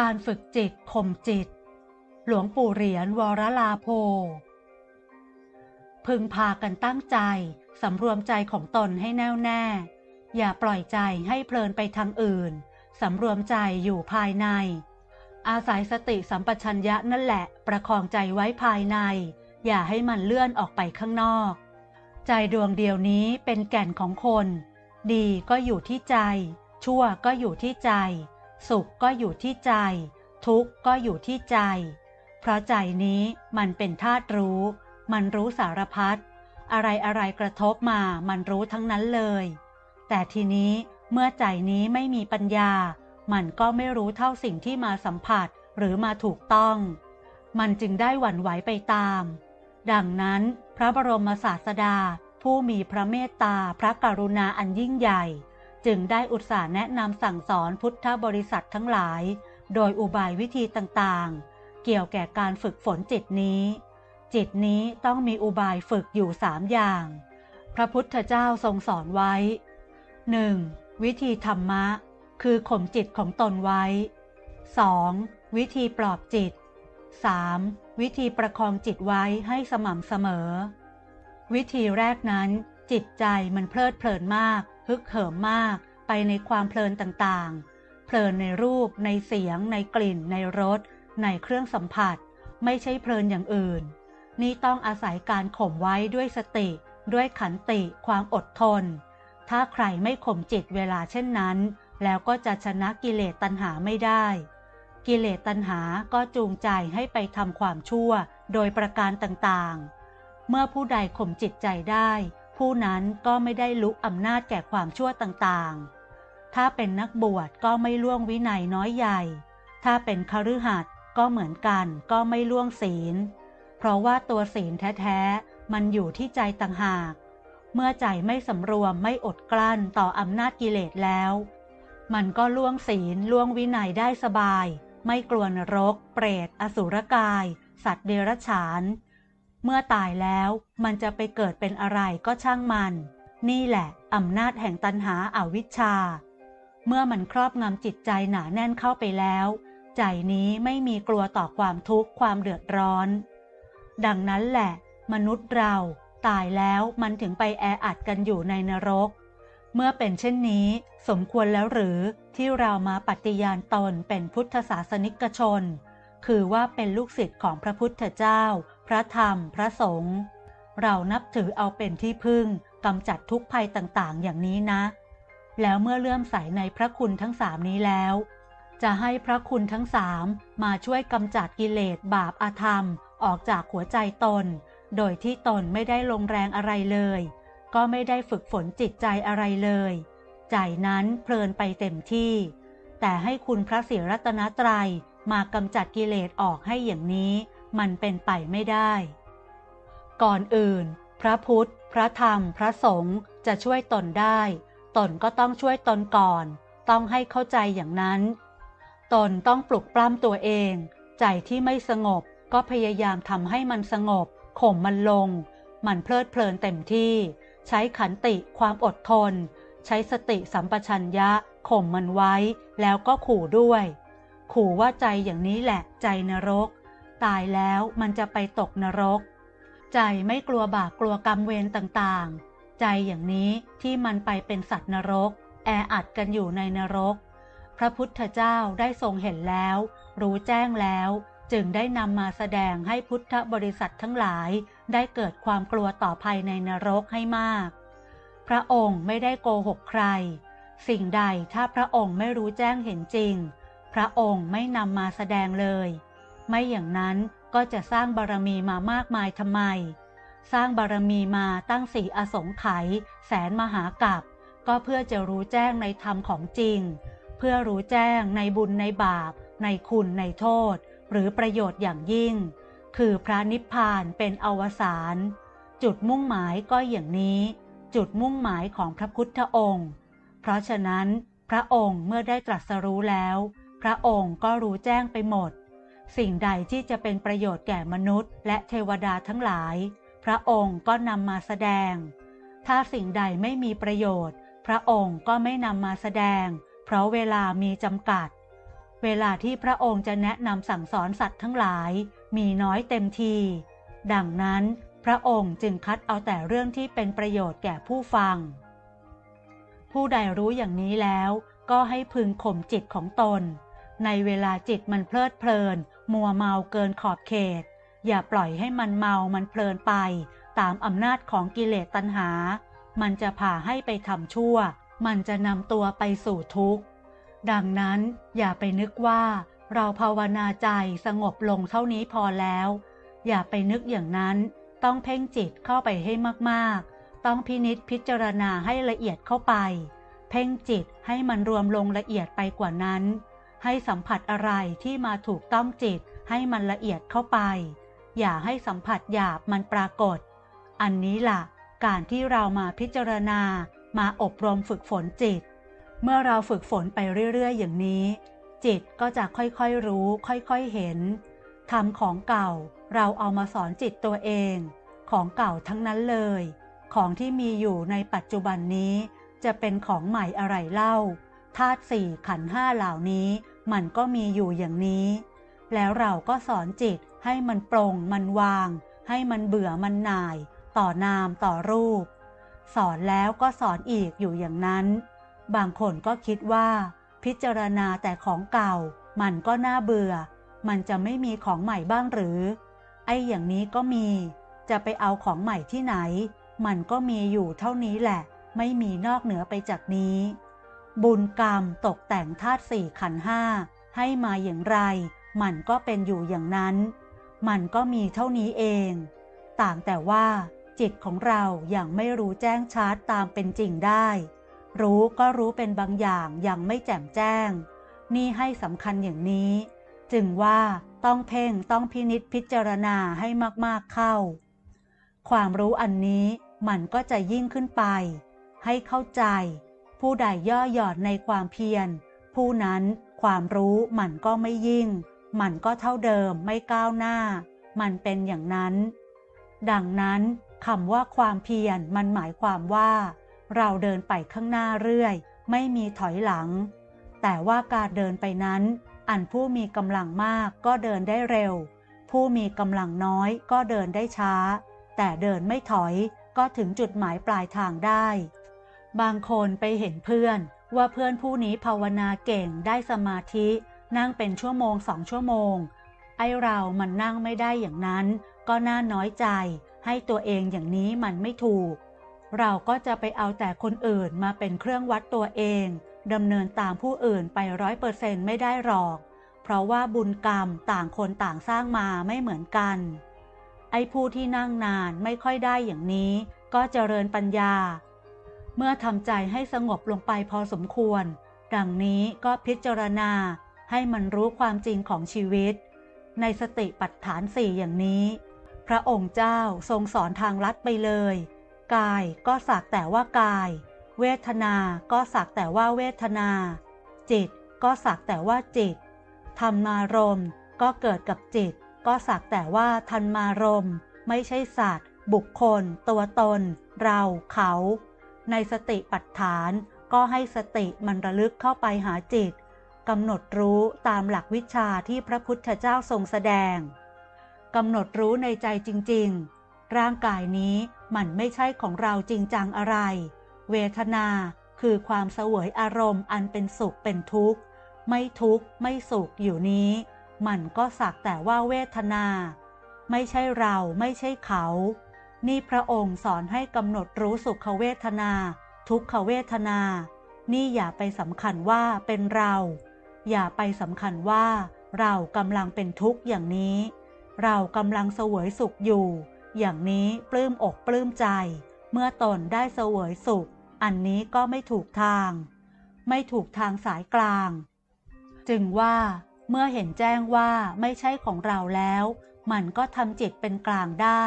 การฝึกจิตข่มจิต หลวงปู่เหรียญวรลาโพ พึงพากันตั้งใจ สำรวมใจของตนให้แน่วแน่ อย่าปล่อยใจให้เพลินไปทางอื่น สำรวมใจอยู่ภายใน อาศัยสติสัมปชัญญะนั่นแหละ ประคองใจไว้ภายใน อย่าให้มันเลื่อนออกไปข้างนอก ใจดวงเดียวนี้เป็นแก่นของคน ดีก็อยู่ที่ใจ ชั่วก็อยู่ที่ใจ สุขก็อยู่ที่ใจ ทุกข์ก็อยู่ที่ใจ เพราะใจนี้มันเป็นธาตุรู้ มันรู้สารพัดอะไรอะไรกระทบมามันรู้ทั้งนั้นเลย แต่ทีนี้เมื่อใจนี้ไม่มีปัญญา มันก็ไม่รู้เท่าสิ่งที่มาสัมผัสหรือมาถูกต้อง มันจึงได้หวั่นไหวไปตาม ดังนั้นพระบรมศาสดาผู้มีพระเมตตาพระกรุณาอันยิ่งใหญ่ จึงได้อุตส่าห์แนะนำสั่งสอนพุทธบริษัททั้งหลาย โดยอุบายวิธีต่างๆ เกี่ยวแก่การฝึกฝนจิตนี้ จิตนี้ต้องมีอุบายฝึกอยู่สามอย่าง พระพุทธเจ้าทรงสอนไว้ 1. วิธีธรรมะ คือข่มจิตของตนไว้ 2. วิธีปลอบจิต 3. วิธีประคองจิตไว้ให้สม่ำเสมอ วิธีแรกนั้นจิตใจมันเพลิดเพลินมาก ฮึกเหิมมากไปในความเพลินต่างๆ เพลินในรูป ในเสียง ในกลิ่น ในรส ในเครื่องสัมผัส ไม่ใช่เพลินอย่างอื่น นี่ต้องอาศัยการข่มไว้ด้วยสติ ด้วยขันติ ความอดทน ถ้าใครไม่ข่มจิตเวลาเช่นนั้น แล้วก็จะชนะกิเลสตัณหาไม่ได้ กิเลสตัณหาก็จูงใจให้ไปทำความชั่ว โดยประการต่างๆ เมื่อผู้ใดข่มจิตใจได้ ผู้นั้นก็ไม่ได้ลุกอำนาจแก่ความชั่วต่างๆ ถ้าเป็นนักบวชก็ไม่ล่วงวินัยน้อยใหญ่ ถ้าเป็นคฤหัสถ์ก็เหมือนกันก็ไม่ล่วงศีล เพราะว่าตัวศีลแท้ๆ มันอยู่ที่ใจต่างหาก เมื่อใจไม่สำรวมไม่อดกลั้นต่ออำนาจกิเลสแล้ว มันก็ล่วงศีลล่วงวินัยได้สบาย ไม่กลัวนรก เปรต อสุรกาย สัตว์เดรัจฉาน เมื่อตายแล้วมันจะไปเกิดเป็นอะไรก็ช่างมัน นี่แหละอำนาจแห่งตันหาอาวิชชา เมื่อมันครอบงำจิตใจหนาแน่นเข้าไปแล้ว ใจนี้ไม่มีกลัวต่อความทุกข์ความเดือดร้อน ดังนั้นแหละ มนุษย์เราตายแล้วมันถึงไปแออัดกันอยู่ในนรก เมื่อเป็นเช่นนี้ สมควรแล้วหรือที่เรามาปฏิญาณตนเป็นพุทธศาสนิกชน คือว่าเป็นลูกศิษย์ของพระพุทธเจ้า พระธรรมพระสงฆ์เรานับถือเอาเป็นที่พึ่งกำจัดทุกภัยต่างๆ อย่างนี้นะ แล้วเมื่อเลื่อมใสในพระคุณทั้งสามนี้แล้ว จะให้พระคุณทั้งสามมาช่วยกำจัดกิเลสบาปอาธรรมออกจากหัวใจตน โดยที่ตนไม่ได้ลงแรงอะไรเลย ก็ไม่ได้ฝึกฝนจิตใจอะไรเลย ใจนั้นเพลินไปเต็มที่ แต่ให้คุณพระศรีรัตนตรัยมากำจัดกิเลสออกให้อย่างนี้ มันเป็นไปไม่ได้ ก่อนอื่น พระพุทธ พระธรรม พระสงฆ์จะช่วยตนได้ ตนก็ต้องช่วยตนก่อน ต้องให้เข้าใจอย่างนั้น ตนต้องปลุกปล้ำตัวเอง ใจที่ไม่สงบก็พยายามทำให้มันสงบ ข่มมันลง มันเพลิดเพลินเต็มที่ ใช้ขันติความอดทน ใช้สติสัมปชัญญะข่มมันไว้ แล้วก็ขู่ด้วย ขู่ว่าใจอย่างนี้แหละใจนรก ตายแล้วมันจะไปตกนรก ใจไม่กลัวบาปกลัวกรรมเวรต่างๆ ใจอย่างนี้ที่มันไปเป็นสัตว์นรก แออัดกันอยู่ในนรก พระพุทธเจ้าได้ทรงเห็นแล้ว รู้แจ้งแล้ว จึงได้นำมาแสดงให้พุทธบริษัททั้งหลาย ได้เกิดความกลัวต่อภัยในนรกให้มาก พระองค์ไม่ได้โกหกใคร สิ่งใดถ้าพระองค์ไม่รู้แจ้งเห็นจริง พระองค์ไม่นำมาแสดงเลย ไม่อย่างนั้นก็จะสร้างบารมีมามากมายทำไม สร้างบารมีมาตั้งสี่อสงไขยแสนมหากัปก็เพื่อจะรู้แจ้งในธรรมของจริง เพื่อรู้แจ้งในบุญในบาป ในคุณในโทษ หรือประโยชน์อย่างยิ่ง คือพระนิพพานเป็นอวสานจุดมุ่งหมายก็อย่างนี้ จุดมุ่งหมายของพระพุทธองค์ เพราะฉะนั้น พระองค์เมื่อได้ตรัสรู้แล้ว พระองค์ก็รู้แจ้งไปหมด สิ่งใดที่จะเป็นประโยชน์แก่มนุษย์ และเทวดาทั้งหลาย พระองค์ก็นำมาแสดง ถ้าสิ่งใดไม่มีประโยชน์ พระองค์ก็ไม่นำมาแสดง เพราะเวลามีจำกัด เวลาที่พระองค์จะแนะนำสั่งสอนสัตว์ทั้งหลาย มีน้อยเต็มที ดังนั้นพระองค์จึงคัดเอาแต่เรื่องที่เป็นประโยชน์แก่ผู้ฟัง ผู้ใดรู้อย่างนี้แล้ว ก็ให้พึงข่มจิตของตน ในเวลาจิตมันเพลิดเพลิน มัวเมาเกินขอบเขต อย่าปล่อยให้มันเมามันเพลินไป ตามอำนาจของกิเลสตัณหา มันจะพาให้ไปทำชั่ว มันจะนำตัวไปสู่ทุกข์ ดังนั้นอย่าไปนึกว่า เราภาวนาใจสงบลงเท่านี้พอแล้ว อย่าไปนึกอย่างนั้น ต้องเพ่งจิตเข้าไปให้มาก ๆ ต้องพินิษพิจารณาให้ละเอียดเข้าไป เพ่งจิตให้มันรวมลงละเอียดไปกว่านั้น ให้สัมผัสอะไรที่มาถูกต้องจิตให้มันละเอียดเข้าไป อย่าให้สัมผัสหยาบมันปรากฏ อันนี้ล่ะ การที่เรามาพิจารณามาอบรมฝึกฝนจิต เมื่อเราฝึกฝนไปเรื่อย ๆ อย่างนี้ จิตก็จะค่อยๆรู้ ค่อยๆเห็นทำของเก่าเราเอามาสอนจิตตัวเอง ของเก่าทั้งนั้นเลย ของที่มีอยู่ในปัจจุบันนี้ จะเป็นของใหม่อะไรเล่าธาตุสี่ขันห้าเหล่านี้ มันก็มีอยู่อย่างนี้ แล้วเราก็สอนจิตให้มันปรงมันวาง ให้มันเบื่อมันหน่าย ต่อนามต่อรูป สอนแล้วก็สอนอีกอยู่อย่างนั้น บางคนก็คิดว่า พิจารณาแต่ของเก่า มันก็น่าเบื่อ มันจะไม่มีของใหม่บ้างหรือ ไอ้อย่างนี้ก็มี จะไปเอาของใหม่ที่ไหน มันก็มีอยู่เท่านี้แหละ ไม่มีนอกเหนือไปจากนี้ บุญกรรมตกแต่งธาตุสี่ขันห้าให้มาอย่างไร มันก็เป็นอยู่อย่างนั้น มันก็มีเท่านี้เอง ต่างแต่ว่า จิตของเรายัางไม่รู้แจ้งชัดตามเป็นจริงได้ รู้ก็รู้เป็นบางอย่างยังไม่แจ่มแจ้ง นี่ให้สำคัญอย่างนี้ จึงว่าต้องเพ่งต้องพินิษพิจารณาให้มากๆเข้า ความรู้อันนี้มันก็จะยิ่งขึ้นไป ให้เข้าใจ ผู้ใดย่อหย่อนในความเพียร ผู้นั้นความรู้มันก็ไม่ยิ่ง มันก็เท่าเดิมไม่ก้าวหน้า มันเป็นอย่างนั้น ดังนั้นคำว่าความเพียรมันหมายความว่า เราเดินไปข้างหน้าเรื่อย ไม่มีถอยหลัง แต่ว่าการเดินไปนั้น อันผู้มีกำลังมากก็เดินได้เร็ว ผู้มีกำลังน้อยก็เดินได้ช้า แต่เดินไม่ถอยก็ถึงจุดหมายปลายทางได้ บางคนไปเห็นเพื่อน ว่าเพื่อนผู้นี้ภาวนาเก่งได้สมาธินั่งเป็นชั่วโมงสองชั่วโมง ไอเรามันนั่งไม่ได้อย่างนั้น ก็น่าน้อยใจ ให้ตัวเองอย่างนี้มันไม่ถูก เราก็จะไปเอาแต่คนอื่นมาเป็นเครื่องวัดตัวเองดำเนินตามผู้อื่นไปร้อยเปอร์เซนต์ไม่ได้หรอก เพราะว่าบุญกรรมต่างคนต่างสร้างมาไม่เหมือนกัน ไอ้ผู้ที่นั่งนานไม่ค่อยได้อย่างนี้ ก็เจริญปัญญา เมื่อทำใจให้สงบลงไปพอสมควร ดังนี้ก็พิจารณาให้มันรู้ความจริงของชีวิต ในสติปัฏฐานสี่อย่างนี้ พระองค์เจ้าทรงสอนทางลัดไปเลย กายก็สักแต่ว่ากาย เวทนาก็สักแต่ว่าเวทนา จิตก็สักแต่ว่าจิต ธรรมารมณ์ก็เกิดกับจิต ก็สักแต่ว่าทันมารมณ์ไม่ใช่สัตว์ บุคคล ตัวตน เรา เขา ในสติปัฏฐาน ก็ให้สติมันระลึกเข้าไปหาจิตกำหนดรู้ตามหลักวิชาที่พระพุทธเจ้าทรงแสดงกำหนดรู้ในใจจริง ๆ ร่างกายนี้มันไม่ใช่ของเราจริงจังอะไร เวทนาคือความเสวยอารมณ์อันเป็นสุขเป็นทุกข์ ไม่ทุกข์ไม่สุขอยู่นี้ มันก็สักแต่ว่าเวทนา ไม่ใช่เราไม่ใช่เขา นี่พระองค์สอนให้กำหนดรู้สุขเวทนา ทุกขเวทนา นี่อย่าไปสำคัญว่าเป็นเรา อย่าไปสำคัญว่า เรากำลังเป็นทุกข์อย่างนี้ เรากำลังเสวยสุขอยู่ อย่างนี้ปลื้มอกปลื้มใจ เมื่อตนได้เสวยสุข อันนี้ก็ไม่ถูกทาง ไม่ถูกทางสายกลาง จึงว่าเมื่อเห็นแจ้งว่าไม่ใช่ของเราแล้ว มันก็ทำจิตเป็นกลางได้